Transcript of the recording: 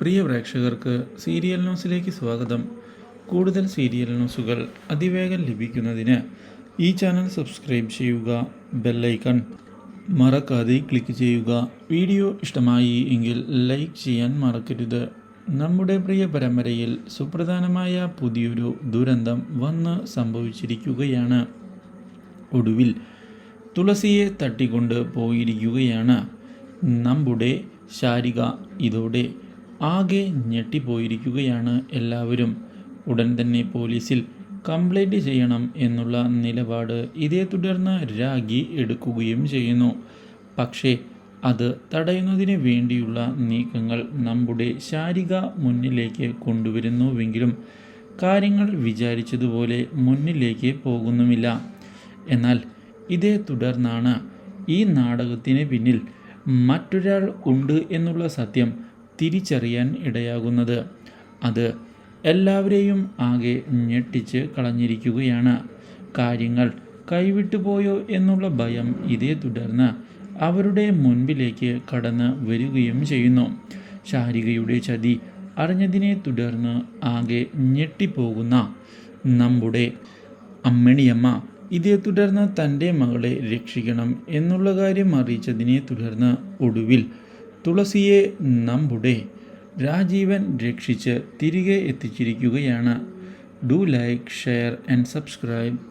പ്രിയ പ്രേക്ഷകർക്ക് സീരിയൽ ന്യൂസിലേക്ക് സ്വാഗതം. കൂടുതൽ സീരിയൽ ന്യൂസുകൾ അതിവേഗം ലഭിക്കുന്നതിന് ഈ ചാനൽ സബ്സ്ക്രൈബ് ചെയ്യുക ബെല്ലൈക്കൺ മറക്കാതെ ക്ലിക്ക് ചെയ്യുക. വീഡിയോ ഇഷ്ടമായി എങ്കിൽ ലൈക്ക് ചെയ്യാൻ മറക്കരുത്. നമ്മുടെ പ്രിയ പരമ്പരയിൽ സുപ്രധാനമായ പുതിയൊരു ദുരന്തം വന്ന് സംഭവിച്ചിരിക്കുകയാണ്. ഒടുവിൽ തുളസിയെ തട്ടിക്കൊണ്ട് പോയിരിക്കുകയാണ് നമ്മുടെ ശാരിക. ഇതോടെ ആകെ ഞെട്ടിപ്പോയിരിക്കുകയാണ് എല്ലാവരും. ഉടൻ തന്നെ പോലീസിൽ കംപ്ലൈന്റ് ചെയ്യണം എന്നുള്ള നിലപാട് ഇതേ തുടർന്ന് രാഗി എടുക്കുകയും ചെയ്യുന്നു. പക്ഷേ അത് തടയുന്നതിന് വേണ്ടിയുള്ള നീക്കങ്ങൾ നമ്മുടെ ശാരിക മുന്നിലേക്ക് കൊണ്ടുവരുന്നുവെങ്കിലും കാര്യങ്ങൾ വിചാരിച്ചതുപോലെ മുന്നിലേക്ക് പോകുന്നുമില്ല. എന്നാൽ ഇതേ തുടർന്നാണ് ഈ നാടകത്തിന് പിന്നിൽ മറ്റൊരാൾ ഉണ്ട് എന്നുള്ള സത്യം തിരിച്ചറിയാൻ ഇടയാകുന്നത്. അത് എല്ലാവരെയും ആകെ ഞെട്ടിച്ച് കളഞ്ഞിരിക്കുകയാണ്. കാര്യങ്ങൾ കൈവിട്ടുപോയോ എന്നുള്ള ഭയം ഇതേ തുടർന്ന് അവരുടെ മുൻപിലേക്ക് കടന്ന് വരികയും ചെയ്യുന്നു. ശാരികയുടെ ചതി അറിഞ്ഞതിനെ തുടർന്ന് ആകെ ഞെട്ടിപ്പോകുന്ന നമ്മുടെ അമ്മിണിയമ്മ ഇതേ തുടർന്ന് തന്റെ മകളെ രക്ഷിക്കണം എന്നുള്ള കാര്യം അറിയിച്ചതിനെ തുടർന്ന് ഒടുവിൽ തുളസിയെ നമ്മുടെ രാജീവൻ രക്ഷിച്ച് തിരികെ എത്തിച്ചിരിക്കുകയാണ്. Do like share and subscribe.